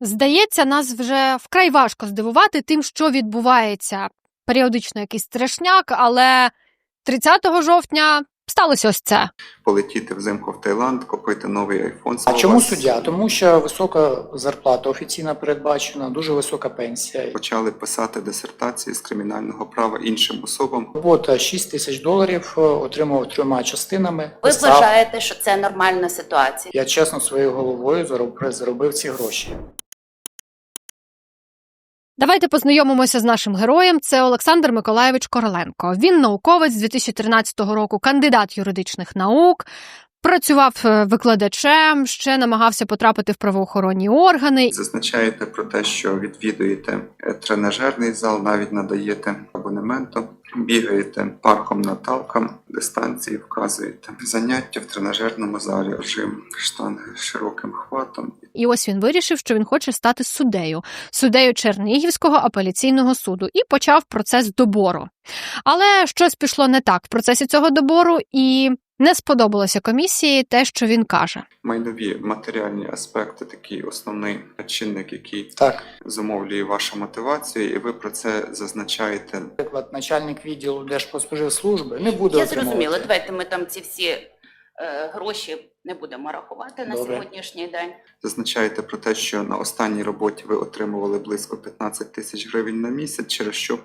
Здається, нас вже вкрай важко здивувати тим, що відбувається. Періодично якийсь страшняк, але 30 жовтня сталося ось це. полетіти взимку в Таїланд, купити новий айфон. А чому суддя? Тому що висока зарплата офіційно передбачена, дуже висока пенсія. Почали писати дисертації з кримінального права іншим особам. Робота 6 тисяч доларів е, отримав трьома частинами. Ви Писав. вважаєте, що це нормальна ситуація? Я чесно своєю головою зароб- заробив ці гроші. Давайте познайомимося з нашим героєм. Це Олександр Миколаєвич Короленко. Він науковець з 2013 року, кандидат юридичних наук. Працював е, викладачем, ще намагався потрапити в правоохоронні органи. Зазначаєте про те, що відвідуєте е, тренажерний зал, навіть надаєте абонементу, бігаєте парком Наталка, дистанції вказуєте. Заняття в тренажерному залі, режим штанги широким хватом. І ось він вирішив, що він хоче стати суддею, суддею Чернігівського апеляційного суду, і почав процес добору. Але щось пішло не так в процесі цього добору, і не сподобалося комісії те, що він каже. Майнові матеріальні аспекти такий основний чинник, який Так, зумовлює вашу мотивацію, і ви про це зазначаєте наприклад, начальник відділу Держпродспоживслужби не буде Я зрозуміла. Давайте ми там ці всі гроші не будемо рахувати на Добре. сьогоднішній день. Зазначаєте про те, що на останній роботі ви отримували близько 15 тисяч гривень на місяць, через що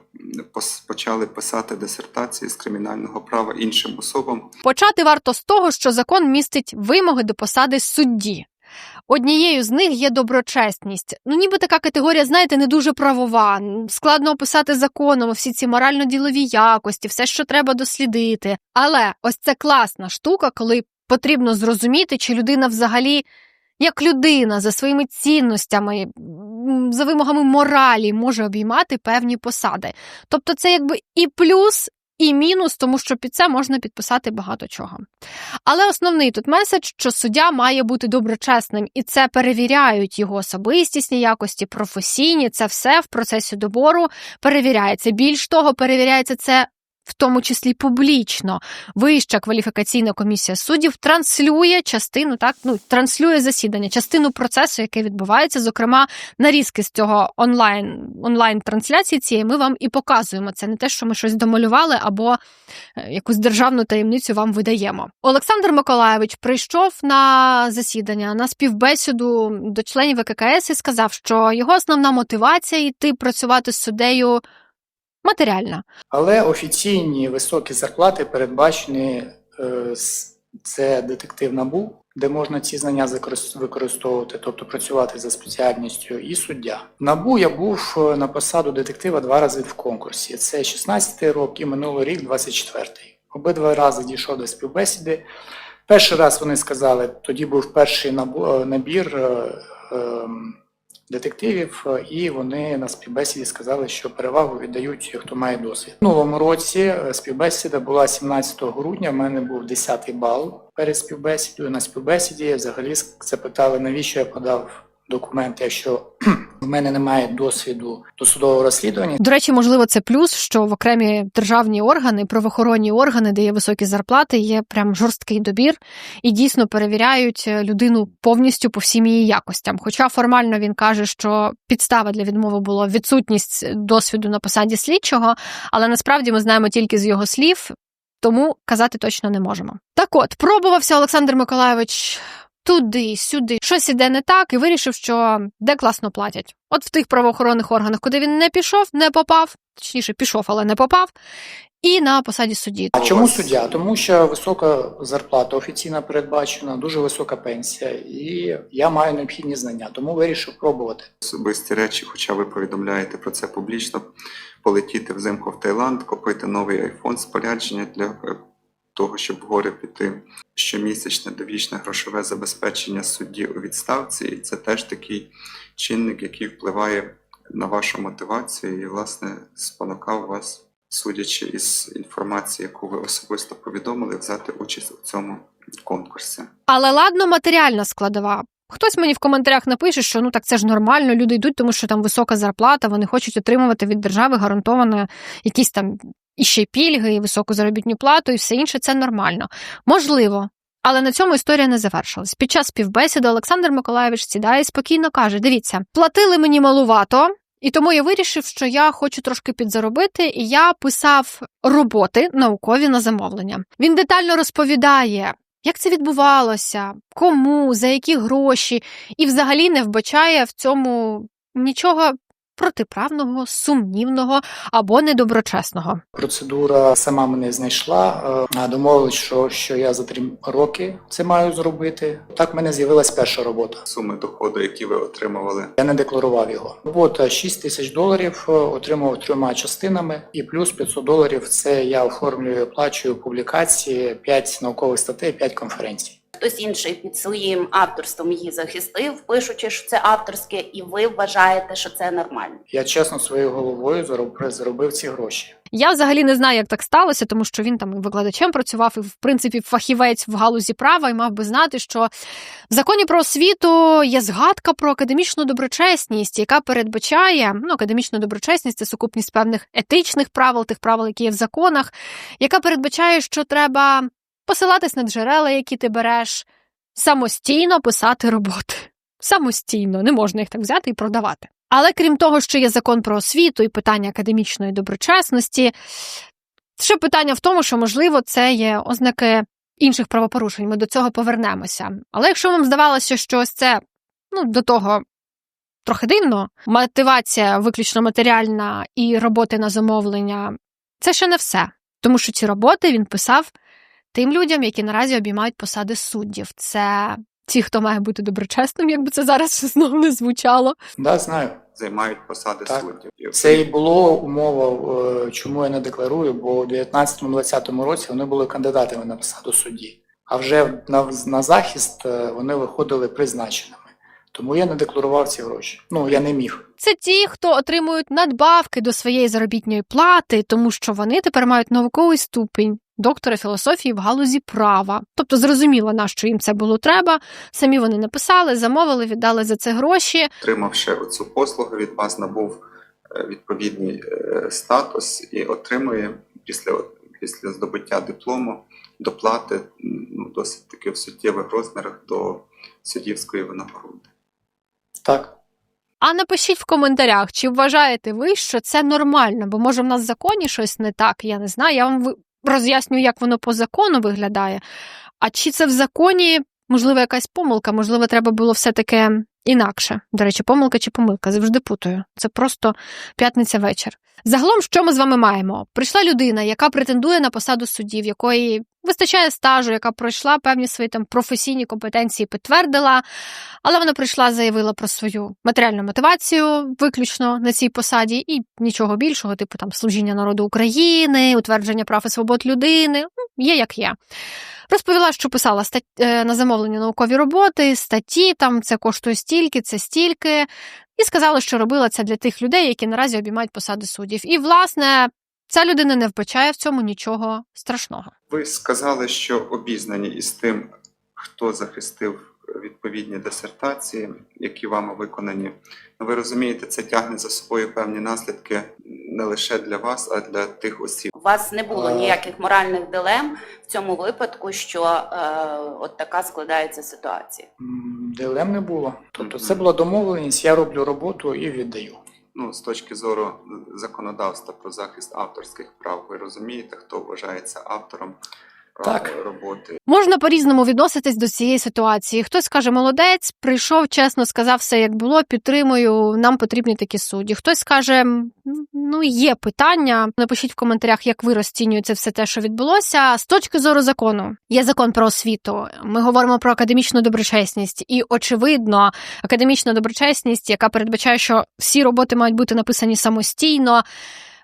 почали писати дисертації з кримінального права іншим особам. Почати варто з того, що закон містить вимоги до посади судді. Однією з них є доброчесність. Ну, ніби така категорія, знаєте, не дуже правова. Складно описати законом всі ці морально-ділові якості, все, що треба дослідити. Але ось це класна штука, коли потрібно зрозуміти, чи людина взагалі як людина за своїми цінностями, за вимогами моралі може обіймати певні посади. Тобто, це якби і плюс, і мінус, тому що під це можна підписати багато чого. Але основний тут меседж, що суддя має бути доброчесним, і це перевіряють його особистісні якості, професійні. Це все в процесі добору перевіряється. Більш того, перевіряється це. В тому числі публічно вища кваліфікаційна комісія суддів транслює частину, так ну транслює засідання, частину процесу, який відбувається. Зокрема, нарізки з цього онлайн онлайн трансляції цієї ми вам і показуємо. Це не те, що ми щось домалювали або е, якусь державну таємницю вам видаємо. Олександр Миколаєвич прийшов на засідання на співбесіду до членів ВККС і сказав, що його основна мотивація йти працювати з суддею матеріальна. Але офіційні високі зарплати передбачені е, це детектив НАБУ, де можна ці знання використовувати, тобто працювати за спеціальністю, і суддя. НАБУ я був е, на посаду детектива два рази в конкурсі. Це 16-й рік і минулий рік, 24-й. Обидва рази дійшов до співбесіди. Перший раз вони сказали, тоді був перший е, набір ем, детективів, е, і вони на співбесіді сказали, що перевагу віддають, хто має досвід. В минулому році е, співбесіда була 17 грудня. в мене був 10 бал перед співбесідою. На співбесіді взагалі запитали, навіщо я подав документи, якщо в мене немає досвіду досудового розслідування. До речі, можливо, це плюс, що в окремі державні органи, правоохоронні органи, де є високі зарплати, є прям жорсткий добір і дійсно перевіряють е, людину повністю по всім її якостям. Хоча формально він каже, що підстава для відмови була відсутність досвіду на посаді слідчого, але насправді ми знаємо тільки з його слів. Тому казати точно не можемо. Так от, пробувався Олександр Миколаєвич туди, сюди, щось іде не так, і вирішив, що де класно платять. От в тих правоохоронних органах, куди він не пішов, не попав, точніше, пішов, але не попав, і на посаді судді. А чому суддя? Тому що висока зарплата офіційно передбачена, дуже висока пенсія, і я маю необхідні знання, тому вирішив пробувати. Особисті речі, хоча ви повідомляєте про це публічно, полетіти взимку в Таїланд, купити новий айфон, спорядження для того, щоб вгорі піти щомісячне довічне грошове забезпечення судді у відставці, і це теж такий чинник, який впливає на вашу мотивацію і, власне, спонукав вас, судячи із інформації, яку ви особисто повідомили, взяти участь у цьому конкурсі. Але ладно, матеріальна складова. Хтось мені в коментарях напише, що ну так це ж нормально, люди йдуть, тому що там висока зарплата, вони хочуть отримувати від держави гарантовано якісь там іще пільги, і високу заробітну плату, і все інше це нормально. Можливо. Але на цьому історія не завершилась. Під час співбесіди Олександр Миколаєвич сідає і спокійно каже: Дивіться, платили мені малувато, і тому я вирішив, що я хочу трошки підзаробити, і я писав роботи наукові на замовлення. Він детально розповідає. Як це відбувалося, кому, за які гроші, і взагалі не вбачає в цьому нічого протиправного, сумнівного або недоброчесного. Процедура сама мене знайшла. е, Домовились, що, що я за три роки це маю зробити. Так в мене з'явилась перша робота. Суми доходу, які ви отримували, Я не декларував його. Робота 6 тисяч доларів, е, отримав трьома частинами, і плюс 500 доларів це я оформлюю, оплачую публікації, 5 наукових статей, 5 конференцій. Хтось інший під своїм авторством її захистив, пишучи, що це авторське, і ви вважаєте, що це нормально. Я чесно своєю головою заробив, заробив ці гроші. Я взагалі не знаю, як так сталося, тому що він там і викладачем працював, і в принципі фахівець в галузі права, і мав би знати, що в законі про освіту є згадка про академічну доброчесність, яка передбачає ну, академічна доброчесність це сукупність певних етичних правил, тих правил, які є в законах, яка передбачає, що треба посилатись на джерела, які ти береш, самостійно писати роботи. Самостійно, не можна їх так взяти і продавати. Але крім того, що є закон про освіту і питання академічної доброчесності, ще питання в тому, що, можливо, це є ознаки інших правопорушень. Ми до цього повернемося. Але якщо вам здавалося, що ось це ну, до того трохи дивно, мотивація виключно матеріальна і роботи на замовлення це ще не все. Тому що ці роботи він писав тим людям, які наразі обіймають посади суддів. Це ті, хто має бути доброчесним, якби це зараз знову не звучало. Да, знаю. займають посади Так. суддів. Це і було умова, е, чому я не декларую, бо у 19-20 році вони були кандидатами на посаду судді. А вже на, на захист е, вони виходили призначеними. Тому я не декларував ці гроші. Ну, я не міг. Це ті, хто отримують надбавки до своєї заробітної плати, тому що вони тепер мають науковий ступінь доктора філософії в галузі права. Тобто зрозуміло, на що їм це було треба. Самі вони написали, замовили, віддали за це гроші. отримавши оцю послугу від вас, набув е, відповідний е, статус і отримує після, після здобуття диплому доплати ну, досить таки в суттєвих розмірах до суддівської винагороди. Так. А напишіть в коментарях, чи вважаєте ви, що це нормально, бо може в нас в законі щось не так, я не знаю. Я вам ви- роз'ясню, як воно по закону виглядає. А чи це в законі, можливо, якась помилка, можливо, треба було все таке інакше. До речі, помилка чи помилка, завжди путаю. Це просто п'ятниця вечір. Загалом, що ми з вами маємо? Прийшла людина, яка претендує на посаду судді, в якої вистачає стажу, яка пройшла певні свої там професійні компетенції, підтвердила, але вона прийшла, заявила про свою матеріальну мотивацію виключно на цій посаді, і нічого більшого, типу там служіння народу України, утвердження прав і свобод людини. Ну, Є як є. Розповіла, що писала стат... е, на замовлення наукові роботи, статті, там це коштує стільки, це стільки, і сказала, що робила це для тих людей, які наразі обіймають посади суддів. І, власне, ця людина не вбачає в цьому нічого страшного. Ви сказали, що обізнані із тим, хто захистив відповідні дисертації, які вами виконані. Ну, Ви розумієте, це тягне за собою певні наслідки не лише для вас, а для тих осіб. У вас не було А. ніяких моральних дилем в цьому випадку, що е, от така складається ситуація. Дилем не було. Тобто це була домовленість, я роблю роботу і віддаю. Ну, з точки зору законодавства про захист авторських прав, ви розумієте, хто вважається автором Так. роботи. Можна по-різному відноситись до цієї ситуації. Хтось каже, молодець, прийшов, чесно сказав все, як було, підтримую, нам потрібні такі судді. Хтось скаже, ну є питання. Напишіть в коментарях, як ви розцінюєте все те, що відбулося. З точки зору закону є закон про освіту. Ми говоримо про академічну доброчесність, і очевидно, академічна доброчесність, яка передбачає, що всі роботи мають бути написані самостійно.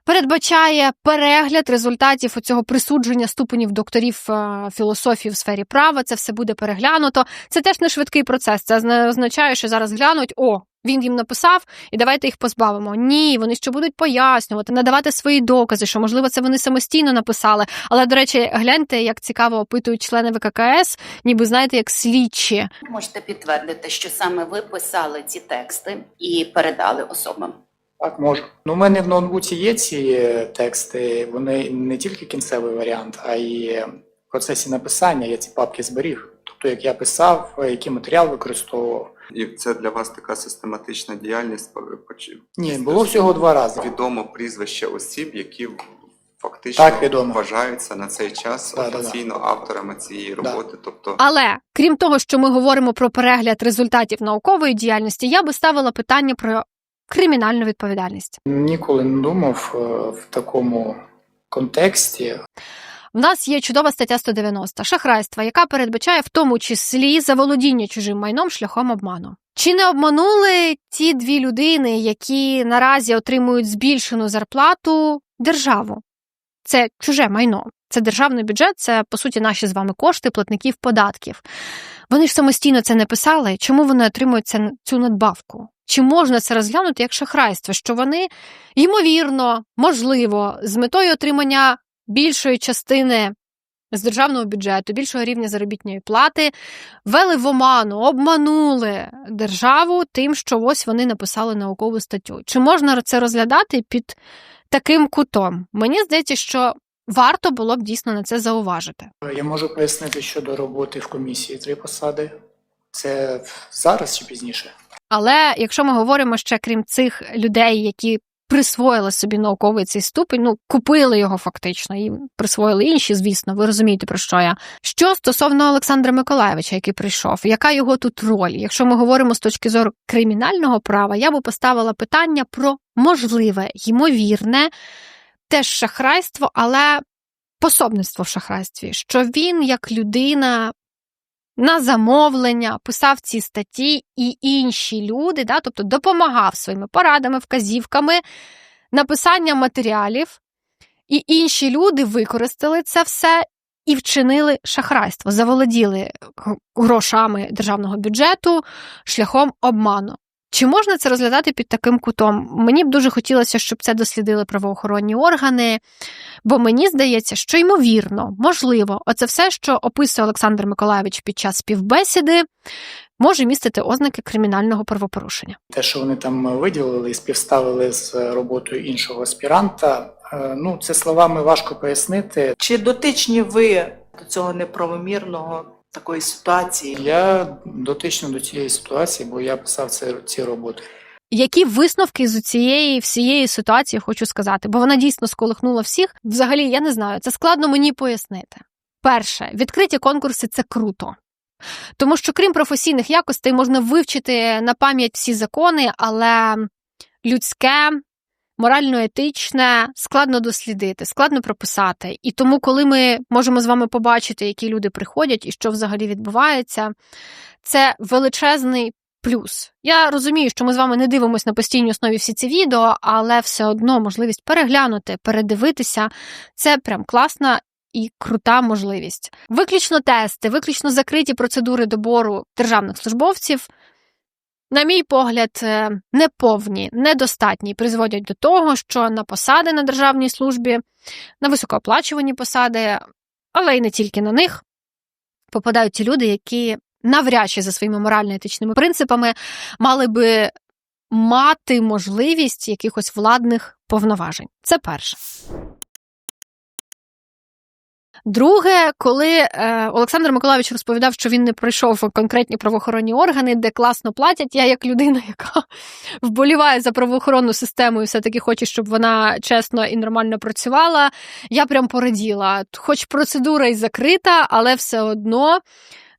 Передбачає перегляд результатів цього присудження ступенів докторів е, філософії в сфері права. Це все буде переглянуто. Це теж не швидкий процес. Це не означає, що зараз глянуть о. Він їм написав, і давайте їх позбавимо. Ні, вони ще будуть пояснювати, надавати свої докази, що можливо це вони самостійно написали. Але до речі, гляньте, як цікаво опитують члени ВККС, ніби знаєте, як слідчі. Можете підтвердити, що саме ви писали ці тексти і передали особам. Так, можу. Ну, у мене в ноутбуці є ці е, тексти, вони не тільки кінцевий варіант, а й е, в процесі написання я ці папки зберіг. тобто як я писав, е, який матеріал використовував. І це для вас така систематична діяльність. Ні, було всього два рази. відомо прізвище осіб, які фактично Так, відомо. вважаються на цей час Да, да, да. офіційно авторами цієї Да. роботи. Тобто Але крім того, що ми говоримо про перегляд результатів наукової діяльності, я би ставила питання про кримінальну відповідальність. Ніколи не думав е, в такому контексті. В нас є чудова стаття 190 шахрайства, яка передбачає в тому числі заволодіння чужим майном шляхом обману. Чи не обманули ті дві людини, які наразі отримують збільшену зарплату державу? Це чуже майно. Це державний бюджет, це по суті наші з вами кошти платників податків. Вони ж самостійно це не писали. Чому вони отримують цю надбавку? Чи можна це розглянути як шахрайство? Що вони ймовірно, можливо, з метою отримання більшої частини з державного бюджету, більшого рівня заробітної плати, ввели в оману, обманули державу тим, що ось вони написали наукову статтю. Чи можна це розглядати під таким кутом? Мені здається, що варто було б дійсно на це зауважити. Я можу пояснити щодо роботи в комісії три посади. Це зараз чи пізніше? Але якщо ми говоримо ще крім цих людей, які присвоїли собі науковий цей ступень, ну купили його фактично і присвоїли інші, звісно, ви розумієте про що я. Що стосовно Олександра Миколаєвича, який прийшов, яка його тут роль? Якщо ми говоримо з точки зору кримінального права, я би поставила питання про можливе, ймовірне, теж шахрайство, але пособництво в шахрайстві, що він як людина на замовлення, писав ці статті, і інші люди, да, тобто допомагав своїми порадами, вказівками, написанням матеріалів, і інші люди використали це все і вчинили шахрайство, заволоділи грошами державного бюджету шляхом обману. Чи можна це розглядати під таким кутом? Мені б дуже хотілося, щоб це дослідили правоохоронні органи, бо мені здається, що ймовірно, можливо, оце все, що описує Олександр Миколаївич під час співбесіди, може містити ознаки кримінального правопорушення. Те, що вони там виділили і співставили з роботою іншого аспіранта, е, ну це словами важко пояснити. Чи дотичні ви до цього неправомірного такої ситуації? Я дотично до цієї ситуації, бо я писав це, ці роботи. Які висновки з цієї всієї ситуації хочу сказати, бо вона дійсно сколихнула всіх. Взагалі, я не знаю, це складно мені пояснити. Перше, відкриті конкурси це круто. Тому що, крім професійних якостей, можна вивчити на пам'ять всі закони, але людське, морально-етичне складно дослідити, складно прописати. І тому, коли ми можемо з вами побачити, які люди приходять і що взагалі відбувається, це величезний плюс. Я розумію, що ми з вами не дивимося на постійній основі всі ці відео, але все одно можливість переглянути, передивитися це прям класна. І крута можливість. Виключно тести, виключно закриті процедури добору державних службовців, на мій погляд, е, неповні, недостатні, призводять до того, що на посади на державній службі, на високооплачувані посади, але й не тільки на них, попадають ті люди, які навряд чи за своїми морально-етичними принципами мали би мати можливість якихось владних повноважень. Це перше. Друге, коли е, Олександр Миколаївич розповідав, що він не прийшов в конкретні правоохоронні органи, де класно платять, я як людина, яка вболіває за правоохоронну систему і все-таки хоче, щоб вона чесно і нормально працювала, я прям пораділа. Хоч процедура і закрита, але все одно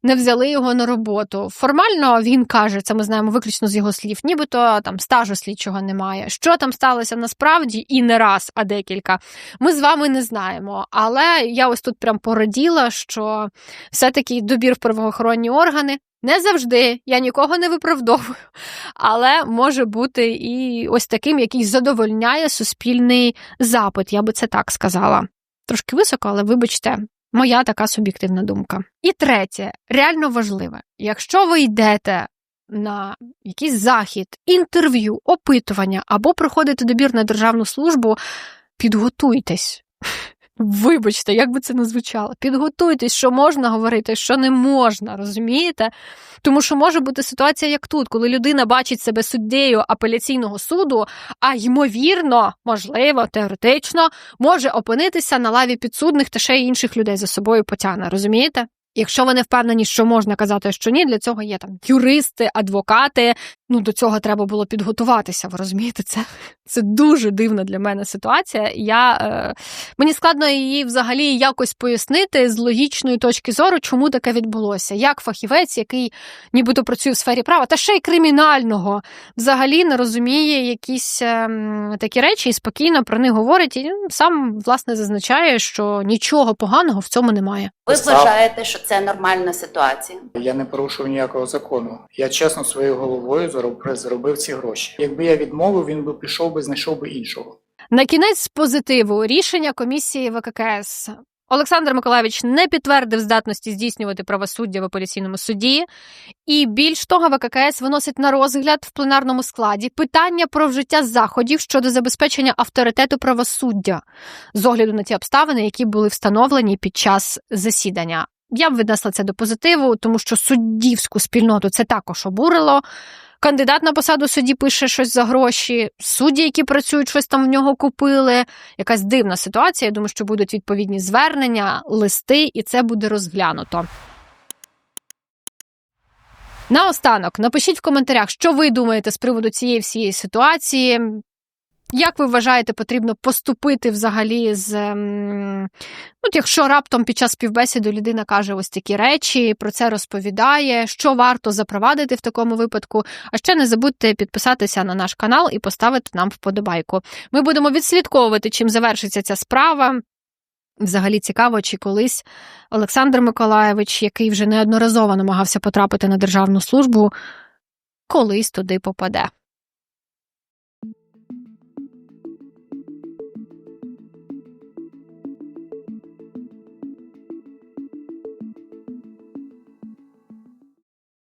не взяли його на роботу. Формально він каже, це ми знаємо виключно з його слів, нібито там стажу слідчого немає. Що там сталося насправді і не раз, а декілька. Ми з вами не знаємо. Але я ось тут прям пораділа, що все-таки добір в правоохоронні органи. Не завжди, я нікого не виправдовую, але може бути і ось таким, який задовольняє суспільний запит, я би це так сказала. Трошки високо, але вибачте, Моя така суб'єктивна думка. І третє, реально важливе: якщо ви йдете на якийсь захід, інтерв'ю, опитування або проходите добір на державну службу, підготуйтесь. Вибачте, як би це не звучало. Підготуйтесь, що можна говорити, що не можна, розумієте? Тому що може бути ситуація, як тут, коли людина бачить себе суддею апеляційного суду, а ймовірно, можливо, теоретично може опинитися на лаві підсудних та ще й інших людей за собою потягне, розумієте? Якщо ви не впевнені, що можна казати, що ні, для цього є там юристи, адвокати. Ну до цього треба було підготуватися. Ви розумієте, це, це дуже дивна для мене ситуація. Я, е, мені складно її взагалі якось пояснити з логічної точки зору, чому таке відбулося. Як фахівець, який нібито працює в сфері права, та ще й кримінального, взагалі не розуміє якісь е, такі речі і спокійно про них говорить, і сам власне зазначає, що нічого поганого в цьому немає. Ви Став. вважаєте, що це нормальна ситуація? Я не порушив ніякого закону. Я чесно своєю головою зароб- заробив ці гроші. Якби я відмовив, він би пішов би, знайшов би іншого. На кінець з позитиву рішення комісії ВККС. Олександр Миколаївич не підтвердив здатності здійснювати правосуддя в апеляційному суді, і більш того, ВККС виносить на розгляд в пленарному складі питання про вжиття заходів щодо забезпечення авторитету правосуддя з огляду на ті обставини, які були встановлені під час засідання. Я б віднесла це до позитиву, тому що суддівську спільноту це також обурило. Кандидат на посаду судді пише щось за гроші, судді, які працюють, щось там в нього купили. Якась дивна ситуація. Я думаю, що будуть відповідні звернення, листи, і це буде розглянуто. Наостанок, напишіть в коментарях, що ви думаєте з приводу цієї всієї ситуації. Як ви вважаєте, потрібно поступити взагалі з ем, ну, якщо раптом під час співбесіди людина каже ось такі речі, про це розповідає, що варто запровадити в такому випадку? А ще не забудьте підписатися на наш канал і поставити нам вподобайку. Ми будемо відслідковувати, чим завершиться ця справа. Взагалі цікаво, чи колись Олександр Миколаєвич, який вже неодноразово намагався потрапити на державну службу, колись туди попаде.